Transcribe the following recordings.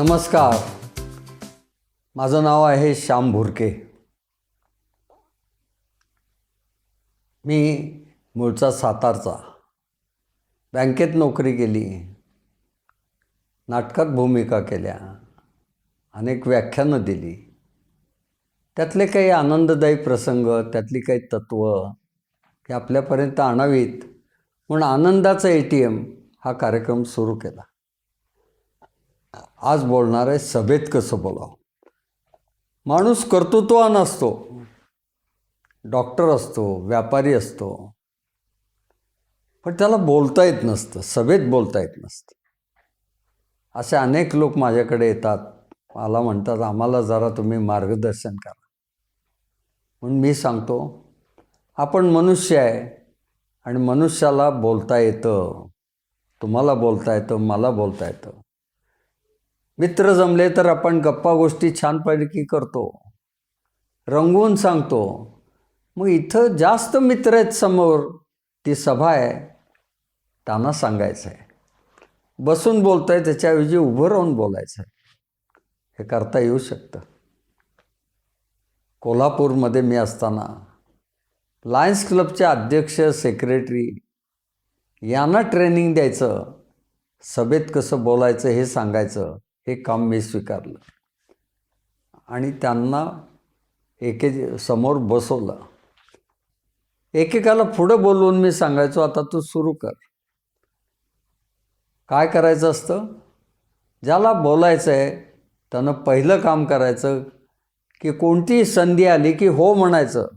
नमस्कार. माझं नाव आहे श्याम भुरके. मी मूळचा सातारचा. बँकेत नोकरी केली. नाटकात भूमिका केल्या. अनेक व्याख्यानं दिली. त्यातले काही आनंददायी प्रसंग त्यातली काही तत्त्व हे आपल्यापर्यंत आणावीत. म्हणून आनंदाचा ए टी एम हा कार्यक्रम सुरू केला. आज बोलणार आहे सभेत कसं बोलावं? माणूस कर्तृत्वान असतो. डॉक्टर असतो व्यापारी असतो. पण त्याला बोलता येत नसतं सभेत बोलता येत नसतं. असे अनेक लोक माझ्याकडे येतात. मला म्हणतात आम्हाला जरा तुम्ही मार्गदर्शन करा. म्हणून मी सांगतो आपण मनुष्य आहे आणि मनुष्याला बोलता येतं. तुम्हाला बोलता येतं मला बोलता येतं. मित्र जमले तर आपण गप्पा गोष्टी छानपैकी करतो. रंगवून सांगतो. मग इथं जास्त मित्र आहेत समोर ती सभा आहे. त्यांना सांगायचं आहे बसून बोलतं आहे त्याच्याऐवजी उभं राहून बोलायचं आहे हे करता येऊ शकतं. कोल्हापूरमध्ये मी असताना लायन्स क्लबचे अध्यक्ष सेक्रेटरी यांना ट्रेनिंग द्यायचं सभेत कसं बोलायचं हे सांगायचं हे काम मी स्वीकारलं. आणि त्यांना एके समोर बसवलं. एकेकाला पुढं बोलवून मी सांगायचो आता तू सुरू कर. काय करायचं असतं? ज्याला बोलायचं आहे त्यानं पहिलं काम करायचं की कोणतीही संधी आली की हो म्हणायचं.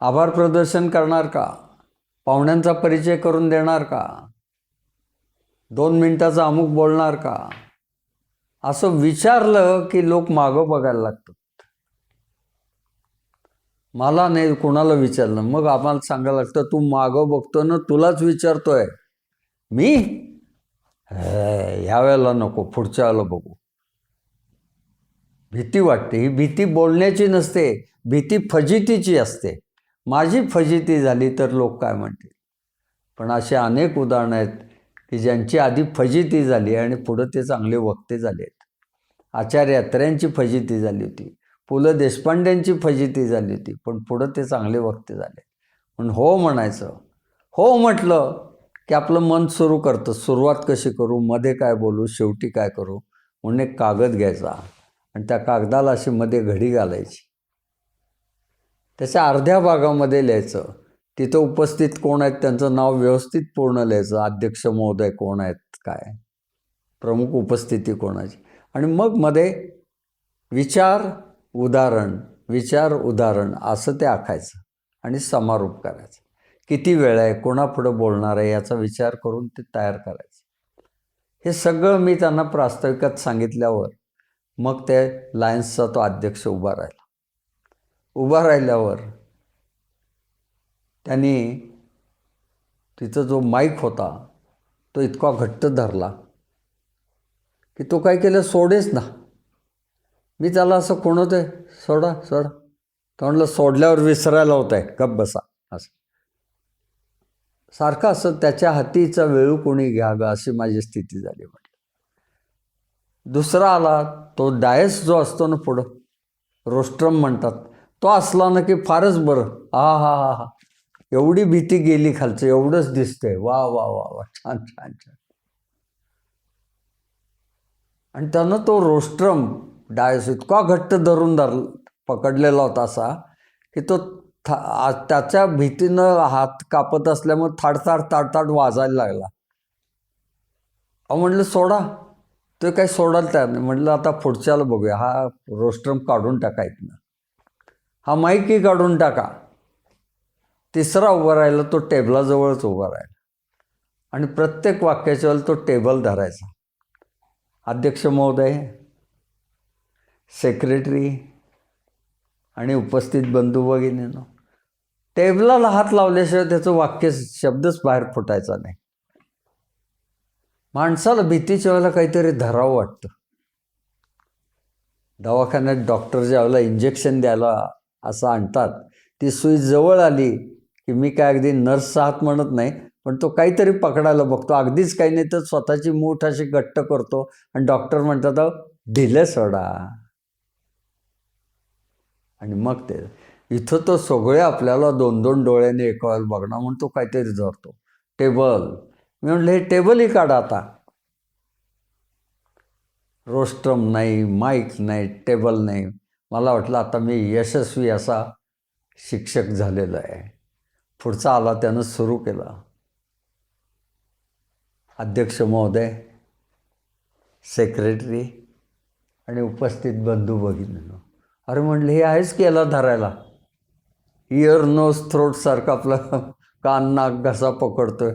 आभार प्रदर्शन करणार का? पाहुण्यांचा परिचय करून देणार का? दोन मिनटाचा अमुक बोलणार का? असं विचारलं की लोक मागं बघायला लागतात. मला नाही कुणाला विचारलं. मग आम्हाला सांगायला लागतं तू मागं बघतो ना तुलाच विचारतोय. मी? यावेळेला नको पुढच्या वेळेला बघू. भीती वाटते. ही भीती बोलण्याची नसते भीती फजितीची असते. माझी फजिती झाली तर लोक काय म्हणतील? पण असे अनेक उदाहरणं आहेत. की ज्यांची आधी फजिती झाली आणि पुढं ते चांगले वक्ते झाले आहेत. आचार्य अत्र्यांची फजिती झाली होती. पु ल देशपांड्यांची फजिती झाली होती पण पुढं ते चांगले वक्ते झाले पण हो म्हणायचं. हो म्हटलं की आपलं मन सुरू करतं. सुरुवात कशी करू? मध्ये काय बोलू? शेवटी काय करू? म्हणून एक कागद घ्यायचा आणि त्या कागदाला अशी मध्ये घडी घालायची. त्याच्या अर्ध्या भागामध्ये लिहायचं. तिथं उपस्थित कोण आहेत? त्यांचं नाव व्यवस्थित पूर्ण लिहायचं. अध्यक्ष महोदय कोण आहेत? काय? प्रमुख उपस्थिती कोणाची? आणि मग मध्ये विचार उदाहरण विचार उदाहरण असं ते आखायचं आणि समारोप करायचं. किती वेळ आहे? कोणापुढं बोलणार आहे? याचा विचार करून ते तयार करायचं. हे सगळं मी त्यांना प्रास्ताविकात सांगितल्यावर मग ते लायन्सचा तो अध्यक्ष उभा राहिला. उभा राहिल्यावर त्याने तिचा जो माईक होता तो इतका घट्ट धरला की तो काय केलं सोडेच ना. मी त्याला असं कोणतं आहे सोडा सोडा. तो म्हणलं सोडल्यावर विसरायला होत आहे गप बसा. असं. सारखं असं त्याच्या हातीचा वेळू कोणी घ्यावा अशी माझी स्थिती झाली म्हटलं. दुसरा आला तो डायस जो असतो ना पुढं रोस्ट्रम म्हणतात तो असला ना की फारच बरं. हा हा हा हा. एवढी भीती गेली खालचं एवढंच दिसतंय. वा वा वा वा. छान छान छान. आणि त्यानं तो रोस्ट्रम डायस इतका घट्ट धरून धर पकडलेला होता असा की तो था त्याच्या भीतीनं हात कापत असल्यामुळे थाडथाड ताडताड वाजायला लागला. अहो म्हणलं सोडा. तो काही सोडायला तयार नाही. म्हटलं आता पुढच्याला बघूया. हा रोस्ट्रम काढून टाका इथनं. हा माईकही काढून टाका. तिसरा उभा राहिला तो टेबलाजवळच उभा राहिला. आणि प्रत्येक वाक्याच्या वेळेला तो टेबल धरायचा. अध्यक्ष महोदय सेक्रेटरी आणि उपस्थित बंधू भगिनीनं. टेबलाला हात लावल्याशिवाय त्याचं वाक्य शब्दच बाहेर फुटायचा नाही. माणसाला भीतीच्या वेळेला काहीतरी धरावं वाटतं. दवाखान्यात डॉक्टर ज्यावेळेला इंजेक्शन द्यायला असं आणतात ती सुई जवळ आली की मी काय अगदी नर्स आहात म्हणत नाही पण तो काहीतरी पकडायला बघतो. अगदीच काही नाही तर स्वतःची मूठ अशी घट्ट करतो आणि डॉक्टर म्हणतात "अहो, ढिलं सोडा. आणि मग ते इथं तो सगळे आपल्याला दोन दोन डोळ्याने एका बघणार म्हणून तो काहीतरी धरतो. टेबल. मी म्हटलं हे टेबलही काढा आता. रोस्ट्रम नाही माईक नाही टेबल नाही. मला वाटलं आता मी यशस्वी असा शिक्षक झालेलो आहे. पुढचा आला त्यानं सुरू केला. अध्यक्ष महोदय सेक्रेटरी आणि उपस्थित बंधू भगिनीनं. अरे म्हणले हे आहेच की याला धरायला? इयर नोज थ्रोटसारखं आपलं कान नाक घसा पकडतोय.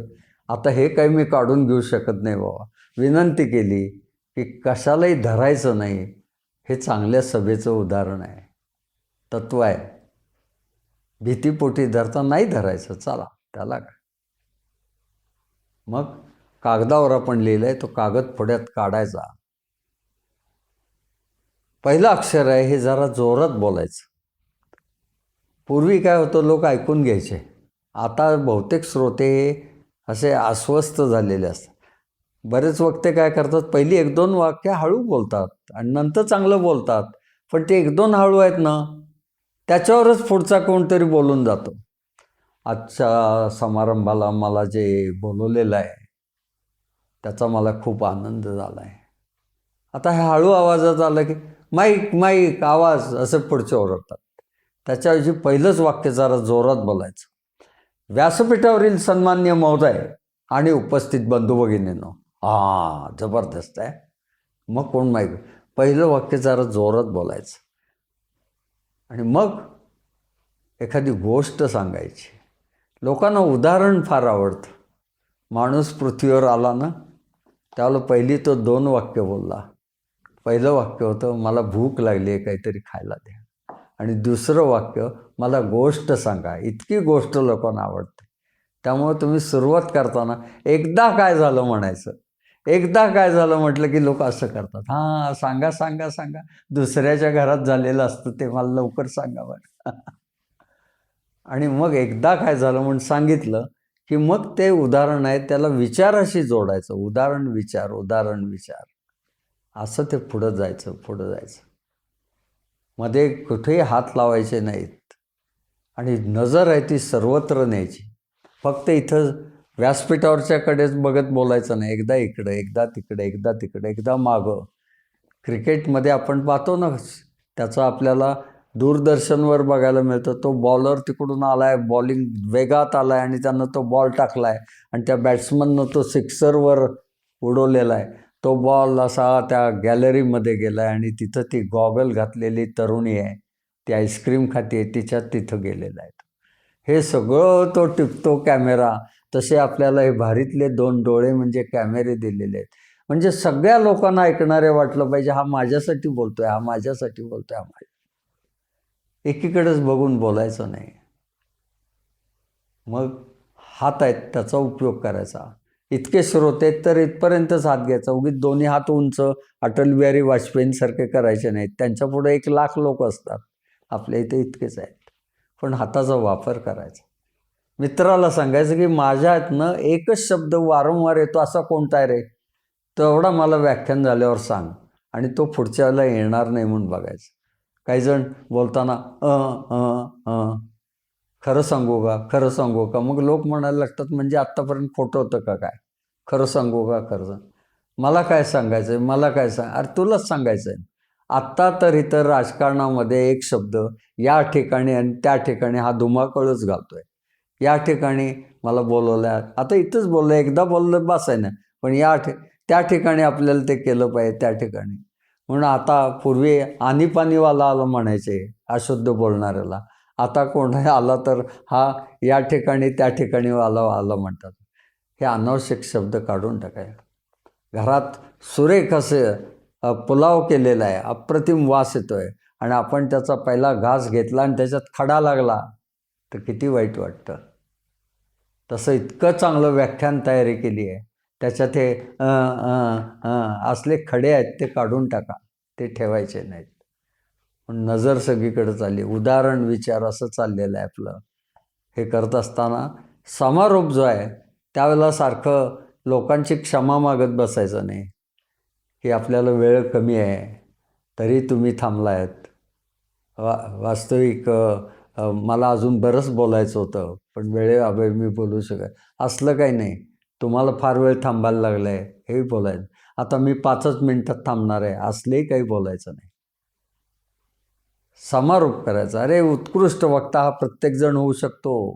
आता हे काही मी काढून घेऊ शकत नाही बाबा. विनंती केली की कशालाही धरायचं नाही हे चांगल्या सभेचं उदाहरण आहे. तत्व आहे. भीतीपोटी धरता नाही धरायचं. चला त्याला काय? मग कागदावर आपण लिहिलं आहे तो कागद पुढ्यात काढायचा. पहिलं अक्षर आहे हे जरा जोरात बोलायचं. पूर्वी काय होतं लोक ऐकून घ्यायचे. आता बहुतेक श्रोते असे अस्वस्थ झालेले असतात. बरेच वक्ते काय करतात पहिली एक दोन वाक्य हळू बोलतात आणि नंतर चांगलं बोलतात. पण ते एक दोन हळू आहेत ना त्याच्यावरच पुढचा कोणतरी बोलून जातो. आजच्या समारंभाला मला जे बोलवलेलं आहे त्याचा मला खूप आनंद झाला आहे आता हे हळू आवाजात आलं की माईक माईक आवाज असे पुढचे ओरडतात. त्याच्याऐवजी पहिलंच वाक्य जरा जोरात बोलायचं. व्यासपीठावरील सन्मान्य महोदय आणि उपस्थित बंधू भगिनींनो हां जबरदस्त आहे. मग कोण माहीत पहिलं वाक्य जरा जोरात बोलायचं. आणि मग एखादी गोष्ट सांगायची. लोकांना उदाहरण फार आवडतं. माणूस पृथ्वीवर आला ना त्यावेळेला पहिली तो दोन वाक्य बोलला. पहिलं वाक्य होतं मला भूक लागली आहे काहीतरी खायला द्या. आणि दुसरं वाक्य मला गोष्ट सांगा. इतकी गोष्ट लोकांना आवडते. त्यामुळे तुम्ही सुरुवात करताना एकदा काय झालं? म्हणायचं. एकदा काय झालं म्हटलं की लोक असं करतात. हां सांगा सांगा सांगा. दुसऱ्याच्या घरात झालेलं असतं ते मला लवकर सांगा बरं. आणि मग एकदा काय झालं म्हणून सांगितलं की मग ते उदाहरण आहे त्याला विचाराशी जोडायचं. उदाहरण विचार उदाहरण विचार. असं ते पुढं जायचं पुढं जायचं. मध्ये कुठेही हात लावायचे नाहीत. आणि नजर आहे ती सर्वत्र न्यायची. फक्त इथं व्यासपीठावरच्याकडेच बघत बोलायचं नाही. एकदा इकडं एकदा तिकडे एकदा तिकडे एकदा मागं. क्रिकेटमध्ये आपण पाहतो ना त्याचा आपल्याला दूरदर्शनवर बघायला मिळतं. तो बॉलर तिकडून आला आहे बॉलिंग वेगात आला आहे आणि त्यानं तो बॉल टाकला आहे आणि त्या बॅट्समननं तो सिक्सरवर उडवलेला आहे तो बॉल असा त्या गॅलरीमध्ये गेला आहे आणि तिथं ती गॉगल घातलेली तरुणी आहे. ती आईस्क्रीम खाते तिच्यात तिथं गेलेला आहे हे सगळं तो टिपतो कॅमेरा. तसे आपल्याला हे भारीतले दोन डोळे म्हणजे कॅमेरे दिलेले आहेत. म्हणजे सगळ्या लोकांना ऐकणारे वाटलं पाहिजे हा माझ्यासाठी बोलतोय हा माझ्यासाठी बोलतोय हा माझ्या. एकीकडेच बघून बोलायचं नाही. मग हात आहेत त्याचा उपयोग करायचा. इतके स्रोत आहेत तर इथपर्यंतच हात घ्यायचा. उगीच दोन्ही हात उंच अटल बिहारी वाजपेयींसारखे करायचे नाहीत. त्यांच्यापुढे एक लाख लोक असतात. आपल्या इथे इतकेच आहेत. पण हाताचा वापर करायचा. मित्राला सांगायचं की माझ्या हातनं एकच शब्द वारंवार येतो असा कोणता आहे रे? तेवढा मला व्याख्यान झाल्यावर सांग. आणि तो पुढच्या वेळेला येणार नाही म्हणून बघायचं. काही जण बोलताना अ अ अ. खरं सांगू का? खरं सांगू का? मग लोक म्हणायला लागतात म्हणजे आत्तापर्यंत खोटं होतं का काय? खरं सांगू का? खरं सांग. मला काय सांगायचं आहे मला काय सांग अरे तुलाच सांगायचं आहे आत्ता तर इतर राजकारणामध्ये एक शब्द या ठिकाणी आणि त्या ठिकाणी हा धुमाकळच घालतोय. या ठिकाणी मला बोलवलं. आहे आता इथंच बोललं एकदा बोललं बस पण या ठि त्या ठिकाणी आपल्याला ते केलं पाहिजे त्या ठिकाणी. म्हणून आता पूर्वी आणीपाणीवाला आलं म्हणायचे अशुद्ध बोलणाऱ्याला. आता कोण आला तर हा या ठिकाणी त्या ठिकाणी आला आलं म्हणतात. हे अनावश्यक शब्द काढून टाकाय घरात सुरेख असे पुलाव केलेला आहे. अप्रतिम वास येतोय. आणि आपण त्याचा पहिला घास घेतला आणि त्याच्यात खडा लागला तर किती वाईट वाटतं. तसं इतकं चांगलं व्याख्यान तयारी केली आहे. त्याच्यात हे असले खडे आहेत ते काढून टाका. ते ठेवायचे नाहीत. पण नजर सगळीकडे चालली. उदाहरण विचार असं चाललेलं आहे आपलं. हे करत असताना समारोप जो आहे त्यावेळेला सारखं लोकांची क्षमा मागत बसायचं नाही. की आपल्याला वेळ कमी आहे. तरी तुम्ही थांबला आहेत वा वास्तविक मला अजून बरंच बोलायचं होतं. पण वेळेअभावी मी बोलू शकत. असलं काही नाही. तुम्हाला फार वेळ थांबायला लागलं आहे हेही बोलायचं. आता मी पाचच मिनटात थांबणार आहे असलेही काही बोलायचं नाही. समारोप करायचा. अरे उत्कृष्ट वक्ता हा प्रत्येकजण होऊ शकतो.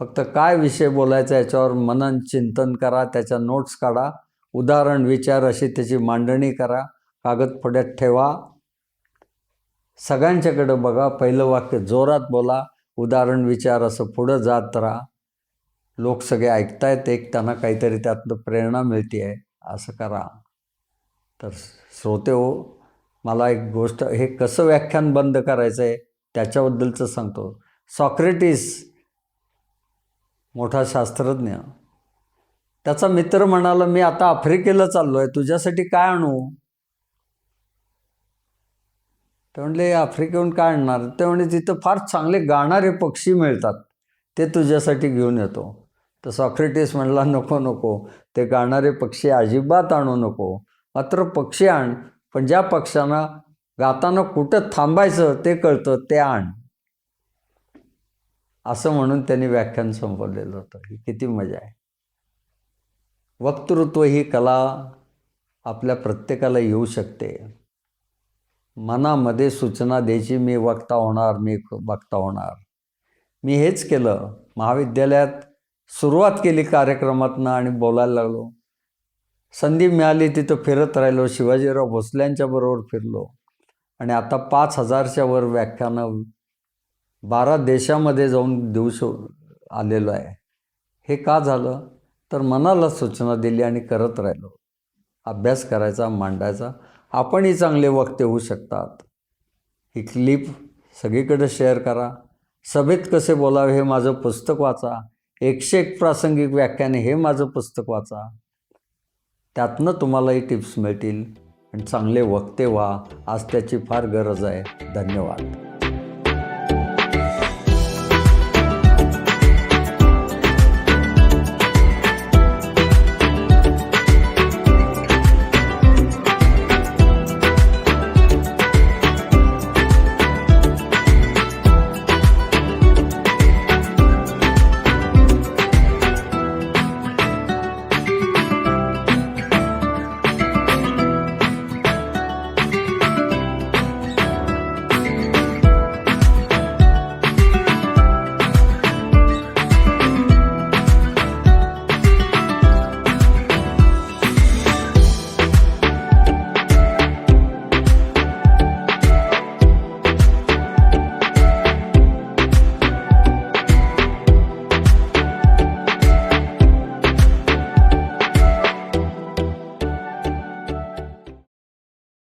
फक्त काय विषय बोलायचा याच्यावर मनन चिंतन करा त्याच्या नोट्स काढा. उदाहरण विचार अशी त्याची मांडणी करा. कागदपड्यात ठेवा. सगळ्यांच्याकडं बघा. पहिलं वाक्य जोरात बोला. उदाहरण विचार असं पुढं जात राहा. लोक सगळे ऐकतायत एक त्यांना काहीतरी त्यातनं प्रेरणा मिळते आहे असं करा. तर श्रोते हो मला एक गोष्ट हे कसं व्याख्यान बंद करायचं आहे त्याच्याबद्दलचं सांगतो. सॉक्रेटिस मोठा शास्त्रज्ञ त्याचा मित्र म्हणाला मी आता आफ्रिकेला चाललो आहे तुझ्यासाठी काय आणू? ते म्हणले आफ्रिकेहून काय आणणार? ते म्हणजे तिथं फार चांगले गाणारे पक्षी मिळतात. ते तुझ्यासाठी घेऊन येतो. तर सॉक्रेटिस म्हणला नको नको. ते गाणारे पक्षी अजिबात आणू नको. मात्र पक्षी आण पण ज्या पक्ष्यांना गाताना कुठं थांबायचं ते कळतं ते आण. असं म्हणून त्यांनी व्याख्यान संपवलेलं होतं. ही किती मजा आहे. वक्तृत्व ही कला आपल्या प्रत्येकाला येऊ शकते. मनामध्ये सूचना द्यायची मी वक्ता होणार मी वक्ता होणार. मी हेच केलं. महाविद्यालयात सुरुवात केली कार्यक्रमातनं आणि बोलायला लागलो. संधी मिळाली तिथं फिरत राहिलो. शिवाजीराव भोसल्यांच्या बरोबर फिरलो. आणि आता पाच हजारच्या वर व्याख्यानं बारा देशामध्ये जाऊन देऊ शो आलेलो आहे. हे का झालं? तर मनाला सूचना दिली आणि करत राहिलो. अभ्यास करायचा मांडायचा. आपणही चांगले वक्ते होऊ शकतात. ही क्लिप सगळीकडे शेअर करा. सभेत कसे बोलावे हे माझं पुस्तक वाचा. एकशे एक प्रासंगिक व्याख्याने हे माझं पुस्तक वाचा. त्यातनं तुम्हालाही टिप्स मिळतील. आणि चांगले वक्ते व्हा. आज त्याची फार गरज आहे. धन्यवाद.